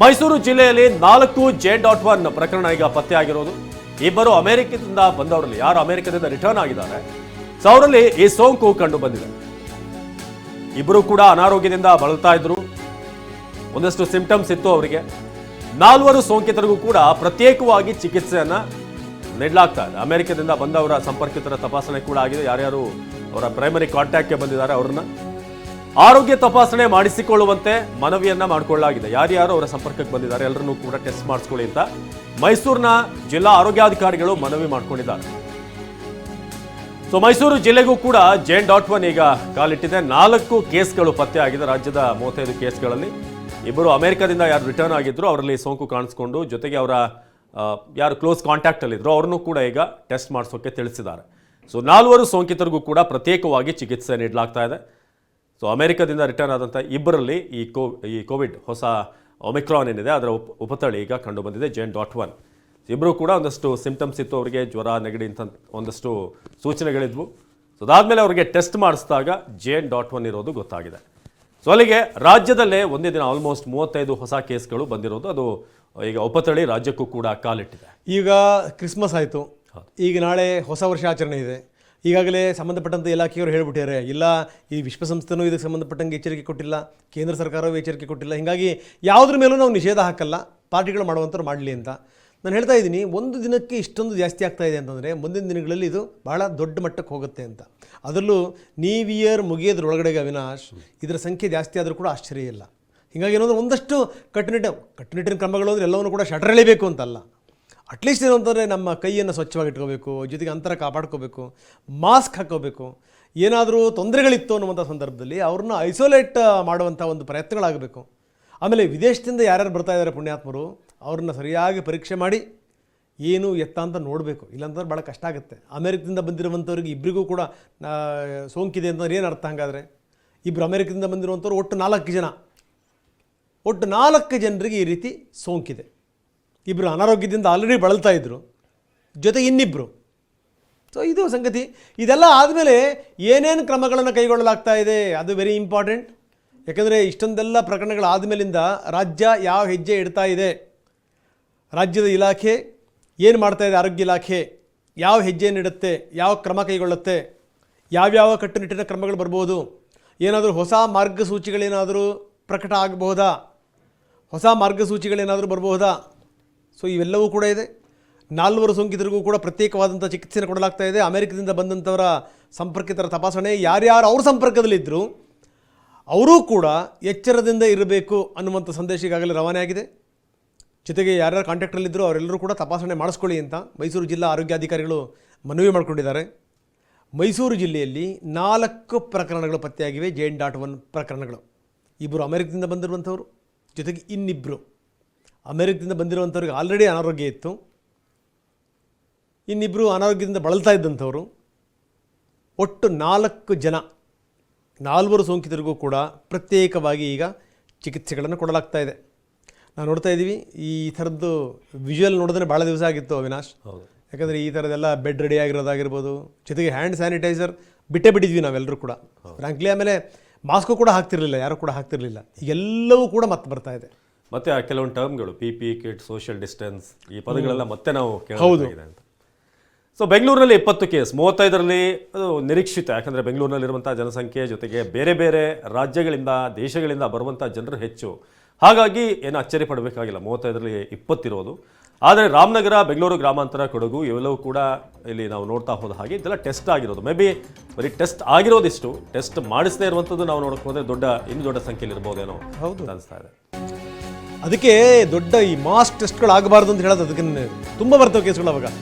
ಮೈಸೂರು ಜಿಲ್ಲೆಯಲ್ಲಿ ನಾಲ್ಕು J dot one ಪ್ರಕರಣ ಈಗ ಪತ್ತೆಯಾಗಿರೋದು. ಇಬ್ಬರು ಅಮೆರಿಕದಿಂದ ಬಂದವರಲ್ಲಿ ಯಾರು ಅಮೆರಿಕದಿಂದ ರಿಟರ್ನ್ ಆಗಿದ್ದಾರೆ. ಸೊ ಅವರಲ್ಲಿ ಈ ಸೋಂಕು ಕಂಡು ಬಂದಿದೆ. ಇಬ್ಬರು ಕೂಡ ಅನಾರೋಗ್ಯದಿಂದ ಬಳಲ್ತಾ ಇದ್ರು. ಒಂದಷ್ಟು ಸಿಂಪ್ಟಮ್ಸ್ ಇತ್ತು ಅವರಿಗೆ. ನಾಲ್ವರು ಸೋಂಕಿತರಿಗೂ ಕೂಡ ಪ್ರತ್ಯೇಕವಾಗಿ ಚಿಕಿತ್ಸೆಯನ್ನ ನೀಡಲಾಗ್ತಾ ಇದೆ. ಅಮೆರಿಕದಿಂದ ಬಂದವರ ಸಂಪರ್ಕಿತರ ತಪಾಸಣೆ ಕೂಡ ಆಗಿದೆ. ಯಾರ್ಯಾರು ಅವರ ಪ್ರೈಮರಿ ಕಾಂಟ್ಯಾಕ್ಟ್ಗೆ ಬಂದಿದ್ದಾರೆ ಅವ್ರನ್ನ. ಆರೋಗ್ಯ ತಪಾಸಣೆ ಮಾಡಿಸಿಕೊಳ್ಳುವಂತೆ ಮನವಿಯನ್ನ ಮಾಡಿಕೊಳ್ಳಲಾಗಿದೆ. ಯಾರ್ಯಾರು ಅವರ ಸಂಪರ್ಕಕ್ಕೆ ಬಂದಿದ್ದಾರೆ ಎಲ್ಲರನ್ನೂ ಕೂಡ ಟೆಸ್ಟ್ ಮಾಡಿಸ್ಕೊಳ್ಳಿ ಅಂತ ಮೈಸೂರಿನ ಜಿಲ್ಲಾ ಆರೋಗ್ಯಾಧಿಕಾರಿಗಳು ಮನವಿ ಮಾಡಿಕೊಂಡಿದ್ದಾರೆ. ಸೊ, ಮೈಸೂರು ಜಿಲ್ಲೆಗೂ ಕೂಡ ಜೇನ್ ಡಾಟ್ ಒನ್ ಈಗ ಕಾಲಿಟ್ಟಿದೆ. ನಾಲ್ಕು ಕೇಸ್ಗಳು ಪತ್ತೆಯಾಗಿದೆ ರಾಜ್ಯದ ಮೂವತ್ತೈದು ಕೇಸ್ಗಳಲ್ಲಿ. ಇಬ್ಬರು ಅಮೆರಿಕದಿಂದ ಯಾರು ರಿಟರ್ನ್ ಆಗಿದ್ರು ಅವರಲ್ಲಿ ಸೋಂಕು ಕಾಣಿಸ್ಕೊಂಡು ಜೊತೆಗೆ ಅವರ ಯಾರು ಕ್ಲೋಸ್ ಕಾಂಟ್ಯಾಕ್ಟ್ ಅಲ್ಲಿದ್ರು. ಅವ್ರನ್ನೂ ಕೂಡ ಈಗ ಟೆಸ್ಟ್ ಮಾಡಿಸೋಕೆ ತಿಳಿಸಿದ್ದಾರೆ. ಸೊ, ನಾಲ್ವರು ಸೋಂಕಿತರಿಗೂ ಕೂಡ ಪ್ರತ್ಯೇಕವಾಗಿ ಚಿಕಿತ್ಸೆ ನೀಡಲಾಗ್ತಾ ಇದೆ. ಸೊ ಅಮೆರಿಕದಿಂದ ರಿಟರ್ನ್ ಆದಂಥ ಇಬ್ಬರಲ್ಲಿ ಈ ಕೋ ಈ ಕೋವಿಡ್ ಹೊಸ ಒಮಿಕ್ರಾನ್ ಏನಿದೆ ಅದರ ಉಪ ಉಪತಳಿ ಈಗ ಕಂಡು ಬಂದಿದೆ ಜೇನ್ ಡಾಟ್ ಒನ್ ಇಬ್ಬರು ಕೂಡ ಒಂದಷ್ಟು ಸಿಂಪ್ಟಮ್ಸ್ ಇತ್ತು ಅವರಿಗೆ ಜ್ವರ ನೆಗಡಿ ಅಂತ ಒಂದಷ್ಟು ಸೂಚನೆಗಳಿದ್ವು. ಸೊ ಅದಾದಮೇಲೆ ಅವರಿಗೆ ಟೆಸ್ಟ್ ಮಾಡಿಸಿದಾಗ ಜೇನ್ ಡಾಟ್ ಒನ್ ಇರೋದು ಗೊತ್ತಾಗಿದೆ. ಸೊ ಅಲ್ಲಿಗೆ ರಾಜ್ಯದಲ್ಲೇ ಒಂದೇ ದಿನ ಆಲ್ಮೋಸ್ಟ್ ಮೂವತ್ತೈದು ಹೊಸ ಕೇಸ್ಗಳು ಬಂದಿರೋದು. ಅದು ಈಗ ಉಪತಳಿ ರಾಜ್ಯಕ್ಕೂ ಕೂಡ ಕಾಲಿಟ್ಟಿದೆ. ಈಗ ಕ್ರಿಸ್ಮಸ್ ಆಯಿತು. ಈಗ ನಾಳೆ ಹೊಸ ವರ್ಷ ಆಚರಣೆ ಇದೆ. ಈಗಾಗಲೇ ಸಂಬಂಧಪಟ್ಟಂಥ ಇಲಾಖೆಯವರು ಹೇಳ್ಬಿಟ್ಟಿದ್ದಾರೆ ಇಲ್ಲ, ಈ ವಿಶ್ವಸಂಸ್ಥೆನೂ ಇದಕ್ಕೆ ಸಂಬಂಧಪಟ್ಟಂಗೆ ಎಚ್ಚರಿಕೆ ಕೊಟ್ಟಿಲ್ಲ, ಕೇಂದ್ರ ಸರ್ಕಾರವೂ ಎಚ್ಚರಿಕೆ ಕೊಟ್ಟಿಲ್ಲ, ಹೀಗಾಗಿ ಯಾವುದ್ರ ಮೇಲೂ ನಾವು ನಿಷೇಧ ಹಾಕಲ್ಲ, ಪಾರ್ಟಿಗಳು ಮಾಡುವಂಥವ್ರು ಮಾಡಲಿ ಅಂತ. ನಾನು ಹೇಳ್ತಾ ಇದ್ದೀನಿ, ಒಂದು ದಿನಕ್ಕೆ ಇಷ್ಟೊಂದು ಜಾಸ್ತಿ ಆಗ್ತಾ ಇದೆ ಅಂತಂದರೆ ಮುಂದಿನ ದಿನಗಳಲ್ಲಿ ಇದು ಭಾಳ ದೊಡ್ಡ ಮಟ್ಟಕ್ಕೆ ಹೋಗುತ್ತೆ ಅಂತ. ಅದರಲ್ಲೂ ನ್ಯೂ ಇಯರ್ ಮುಗಿಯೋದ್ರೊಳಗಡೆಗೆ ಅವಿನಾಶ್, ಇದರ ಸಂಖ್ಯೆ ಜಾಸ್ತಿ ಆದರೂ ಕೂಡ ಆಶ್ಚರ್ಯ ಇಲ್ಲ. ಹೀಗಾಗಿ ಏನಂದ್ರೆ ಒಂದಷ್ಟು ಕಟ್ಟುನಿಟ್ಟ ಕಟ್ಟುನಿಟ್ಟಿನ ಕ್ರಮಗಳು ಅಂದರೆ ಎಲ್ಲವನ್ನು ಕೂಡ ಶಟರಲೇಬೇಕು ಅಂತಲ್ಲ. ಅಟ್ಲೀಸ್ಟ್ ಏನು ಅಂತಂದರೆ ನಮ್ಮ ಕೈಯನ್ನು ಸ್ವಚ್ಛವಾಗಿಟ್ಕೋಬೇಕು, ಜೊತೆಗೆ ಅಂತರ ಕಾಪಾಡ್ಕೋಬೇಕು ಮಾಸ್ಕ್ ಹಾಕೋಬೇಕು. ಏನಾದರೂ ತೊಂದರೆಗಳಿತ್ತು ಅನ್ನುವಂಥ ಸಂದರ್ಭದಲ್ಲಿ ಅವ್ರನ್ನ ಐಸೋಲೇಟ್ ಮಾಡುವಂಥ ಒಂದು ಪ್ರಯತ್ನಗಳಾಗಬೇಕು. ಆಮೇಲೆ ವಿದೇಶದಿಂದ ಯಾರ್ಯಾರು ಬರ್ತಾ ಇದ್ದಾರೆ ಪುಣ್ಯಾತ್ಮರು, ಅವ್ರನ್ನ ಸರಿಯಾಗಿ ಪರೀಕ್ಷೆ ಮಾಡಿ ಏನು ಎತ್ತ ಅಂತ ನೋಡಬೇಕು. ಇಲ್ಲಾಂತಂದ್ರೆ ಭಾಳ ಕಷ್ಟ ಆಗುತ್ತೆ. ಅಮೆರಿಕದಿಂದ ಬಂದಿರುವಂಥವ್ರಿಗೆ ಇಬ್ಬರಿಗೂ ಕೂಡ ಸೋಂಕಿದೆ ಅಂತಂದ್ರೆ ಏನು ಅರ್ಥ ಹಂಗಾದರೆ? ಇಬ್ಬರು ಅಮೆರಿಕದಿಂದ ಬಂದಿರುವಂಥವ್ರು ಒಟ್ಟು ನಾಲ್ಕು ಜನ. ಒಟ್ಟು ನಾಲ್ಕು ಜನರಿಗೆ ಈ ರೀತಿ ಸೋಂಕಿದೆ. ಇಬ್ಬರು ಅನಾರೋಗ್ಯದಿಂದ ಆಲ್ರೆಡಿ ಬಳಲ್ತಾ ಇದ್ದರು ಜೊತೆ ಇನ್ನಿಬ್ಬರು ಸೊ ಇದು ಸಂಗತಿ. ಇದೆಲ್ಲ ಆದಮೇಲೆ ಏನೇನು ಕ್ರಮಗಳನ್ನು ಕೈಗೊಳ್ಳಲಾಗ್ತಾ ಇದೆ, ಅದು ವೆರಿ ಇಂಪಾರ್ಟೆಂಟ್ ಯಾಕಂದರೆ ಇಷ್ಟೊಂದೆಲ್ಲ ಪ್ರಕರಣಗಳಾದ ಮೇಲಿಂದ ರಾಜ್ಯ ಯಾವ ಹೆಜ್ಜೆ ಇಡ್ತಾ ಇದೆ, ರಾಜ್ಯದ ಇಲಾಖೆ ಏನು ಮಾಡ್ತಾ ಇದೆ, ಆರೋಗ್ಯ ಇಲಾಖೆ ಯಾವ ಹೆಜ್ಜೆ ನೀಡುತ್ತೆ ಯಾವ ಕ್ರಮ ಕೈಗೊಳ್ಳುತ್ತೆ, ಯಾವ್ಯಾವ ಕಟ್ಟುನಿಟ್ಟಿನ ಕ್ರಮಗಳು ಬರ್ಬೋದು, ಏನಾದರೂ ಹೊಸ ಮಾರ್ಗಸೂಚಿಗಳೇನಾದರೂ ಪ್ರಕಟ ಆಗಬಹುದಾ, ಹೊಸ ಮಾರ್ಗಸೂಚಿಗಳೇನಾದರೂ ಬರಬಹುದಾ ಸೊ ಇವೆಲ್ಲವೂ ಕೂಡ ಇದೆ. ನಾಲ್ವರು ಸೋಂಕಿತರಿಗೂ ಕೂಡ ಪ್ರತ್ಯೇಕವಾದಂಥ ಚಿಕಿತ್ಸೆಯನ್ನು ಕೊಡಲಾಗ್ತಾ ಇದೆ. ಅಮೆರಿಕದಿಂದ ಬಂದಂಥವರ ಸಂಪರ್ಕಿತರ ತಪಾಸಣೆ, ಯಾರ್ಯಾರು ಅವ್ರ ಸಂಪರ್ಕದಲ್ಲಿದ್ದರು ಅವರೂ ಕೂಡ ಎಚ್ಚರದಿಂದ ಇರಬೇಕು ಅನ್ನುವಂಥ ಸಂದೇಶ ಈಗಾಗಲೇ ರವಾನೆ ಆಗಿದೆ. ಜೊತೆಗೆ ಯಾರ್ಯಾರು ಕಾಂಟ್ಯಾಕ್ಟಲ್ಲಿದ್ದರೂ ಅವರೆಲ್ಲರೂ ಕೂಡ ತಪಾಸಣೆ ಮಾಡಿಸ್ಕೊಳ್ಳಿ ಅಂತ ಮೈಸೂರು ಜಿಲ್ಲಾ ಆರೋಗ್ಯಾಧಿಕಾರಿಗಳು ಮನವಿ ಮಾಡಿಕೊಂಡಿದ್ದಾರೆ. ಮೈಸೂರು ಜಿಲ್ಲೆಯಲ್ಲಿ ನಾಲ್ಕು ಪ್ರಕರಣಗಳು ಪತ್ತೆಯಾಗಿವೆ ಜೇನ್ ಡಾಟ್ ಒನ್ ಪ್ರಕರಣಗಳು. ಇಬ್ಬರು ಅಮೆರಿಕದಿಂದ ಬಂದಿರುವಂಥವ್ರು, ಜೊತೆಗೆ ಇನ್ನಿಬ್ಬರು ಅಮೆರಿಕದಿಂದ ಬಂದಿರುವಂಥವ್ರಿಗೆ ಆಲ್ರೆಡಿ ಅನಾರೋಗ್ಯ ಇತ್ತು. ಇನ್ನಿಬ್ಬರು ಅನಾರೋಗ್ಯದಿಂದ ಬಳಲ್ತಾ ಇದ್ದಂಥವ್ರು. ಒಟ್ಟು ನಾಲ್ಕು ಜನ ನಾಲ್ವರು ಸೋಂಕಿತರಿಗೂ ಕೂಡ ಪ್ರತ್ಯೇಕವಾಗಿ ಈಗ ಚಿಕಿತ್ಸೆಗಳನ್ನು ಕೊಡಲಾಗ್ತಾ ಇದೆ. ನಾವು ನೋಡ್ತಾ ಇದ್ದೀವಿ ಈ ಥರದ್ದು ವಿಜುವಲ್ ನೋಡಿದ್ರೆ ಭಾಳ ದಿವಸ ಆಗಿತ್ತು ಅವಿನಾಶ್. ಯಾಕಂದರೆ ಈ ಥರದ್ದೆಲ್ಲ ಬೆಡ್ ರೆಡಿ ಆಗಿರೋದಾಗಿರ್ಬೋದು ಜೊತೆಗೆ ಹ್ಯಾಂಡ್ ಸ್ಯಾನಿಟೈಸರ್ ಬಿಟ್ಟೇ ಬಿಟ್ಟಿದ್ವಿ ನಾವೆಲ್ಲರೂ ಕೂಡ. ಫ್ರಾಂಕ್ಲಿ ಆಮೇಲೆ ಮಾಸ್ಕು ಕೂಡ ಹಾಕ್ತಿರಲಿಲ್ಲ ಯಾರು ಕೂಡ ಹಾಕ್ತಿರಲಿಲ್ಲ. ಎಲ್ಲವೂ ಕೂಡ ಮತ್ತೆ ಬರ್ತಾ ಇದೆ. ಮತ್ತೆ ಆ ಕೆಲವೊಂದು ಟರ್ಮ್ಗಳು P P kit social distance ಈ ಪದಗಳೆಲ್ಲ ಮತ್ತೆ ನಾವು ಕೇಳಿದೆ ಅಂತ. ಸೊ ಬೆಂಗಳೂರಿನಲ್ಲಿ ಇಪ್ಪತ್ತು ಕೇಸ್ ಮೂವತ್ತೈದರಲ್ಲಿ ಅದು ನಿರೀಕ್ಷಿತ ಯಾಕಂದರೆ ಬೆಂಗಳೂರಿನಲ್ಲಿರುವಂಥ ಜನಸಂಖ್ಯೆ ಜೊತೆಗೆ ಬೇರೆ ಬೇರೆ ರಾಜ್ಯಗಳಿಂದ ದೇಶಗಳಿಂದ ಬರುವಂಥ ಜನರು ಹೆಚ್ಚು. ಹಾಗಾಗಿ ಏನು ಅಚ್ಚರಿ ಪಡಬೇಕಾಗಿಲ್ಲ ಮೂವತ್ತೈದರಲ್ಲಿ ಇಪ್ಪತ್ತಿರೋದು. ಆದರೆ ರಾಮನಗರ ಬೆಂಗಳೂರು ಗ್ರಾಮಾಂತರ ಕೊಡಗು ಇವೆಲ್ಲವೂ ಕೂಡ ಇಲ್ಲಿ ನಾವು ನೋಡ್ತಾ ಹೋದ ಹಾಗೆ ಇದೆಲ್ಲ ಟೆಸ್ಟ್ ಆಗಿರೋದು. ಮೇ ಬಿ ಬರೀ ಟೆಸ್ಟ್ ಆಗಿರೋದಿಷ್ಟು ಟೆಸ್ಟ್ ಮಾಡಿಸದೇ ಇರುವಂಥದ್ದು ನಾವು ನೋಡೋಕೆ ಹೋದರೆ ದೊಡ್ಡ ಇನ್ನೂ ದೊಡ್ಡ ಸಂಖ್ಯೆಯಲ್ಲಿ ಇರ್ಬೋದೇನೋ ಹೌದು. ಅನಿಸ್ತಾ ಇದೆ. ಅದಕ್ಕೆ ದೊಡ್ಡ ಈ ಮಾಸ್ ಟೆಸ್ಟ್ಗಳು ಆಗಬಾರ್ದು ಅಂತ ಹೇಳೋದು ಅದಕ್ಕೆ ತುಂಬ ಬರ್ತವೆ ಕೇಸ್ಗಳು ಅವಾಗ.